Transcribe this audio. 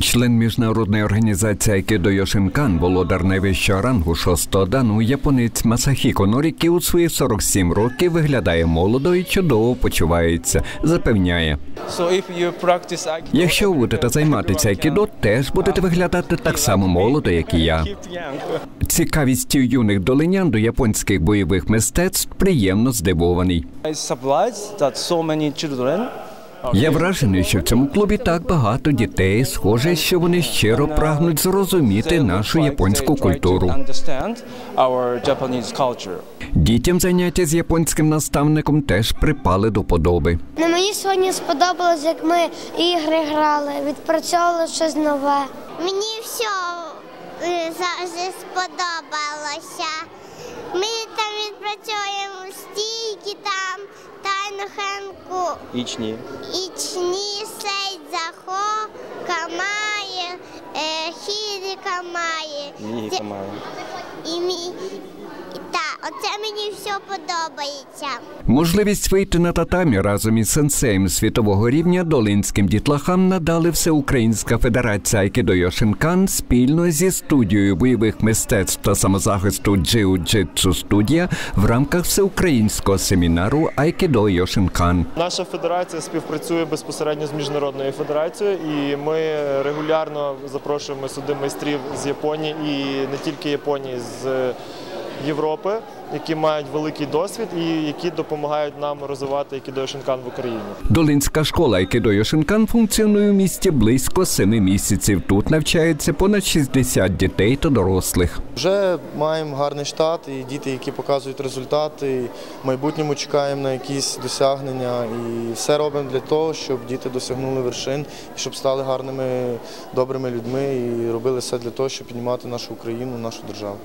Член міжнародної організації Айкідо Йошинкан, володар найвищого рангу шостого дану, японець Масахіко Норікі у свої 47 років виглядає молодо і чудово почувається. Запевняє, якщо будете займатися айкідо, теж будете виглядати так само молодо, як і я. Цікавістю юних долинян до японських бойових мистецтв приємно здивований. Я вражений, що в цьому клубі так багато дітей. Схоже, що вони щиро прагнуть зрозуміти нашу японську культуру. Дітям заняття з японським наставником теж припали до подоби. Ну, мені сьогодні сподобалось, як ми ігри грали, відпрацьовували щось нове. Мені все завжди сподобалося. Тайну хенку, Ічні. сей захо камає, е, хірі камає. Ні, камає. І мі... Оце мені все подобається. Можливість вийти на татамі разом із сенсеєм світового рівня долинським дітлахам надали Всеукраїнська федерація Айкідо Йошинкан спільно зі студією бойових мистецтв та самозахисту Джиу-Джитсу студія в рамках всеукраїнського семінару Айкідо Йошинкан. Наша федерація співпрацює безпосередньо з міжнародною федерацією, і ми регулярно запрошуємо сюди майстрів з Японії і не тільки Японії, з Європи, які мають великий досвід і які допомагають нам розвивати Айкідо Шинкан в Україні. Долинська школа Айкідо Йошинкан функціонує в місті близько семи місяців. Тут навчається понад 60 дітей та дорослих. Вже маємо гарний штат і діти, які показують результати. І в майбутньому чекаємо на якісь досягнення і все робимо для того, щоб діти досягнули вершин і щоб стали гарними, добрими людьми і робили все для того, щоб піднімати нашу Україну, нашу державу.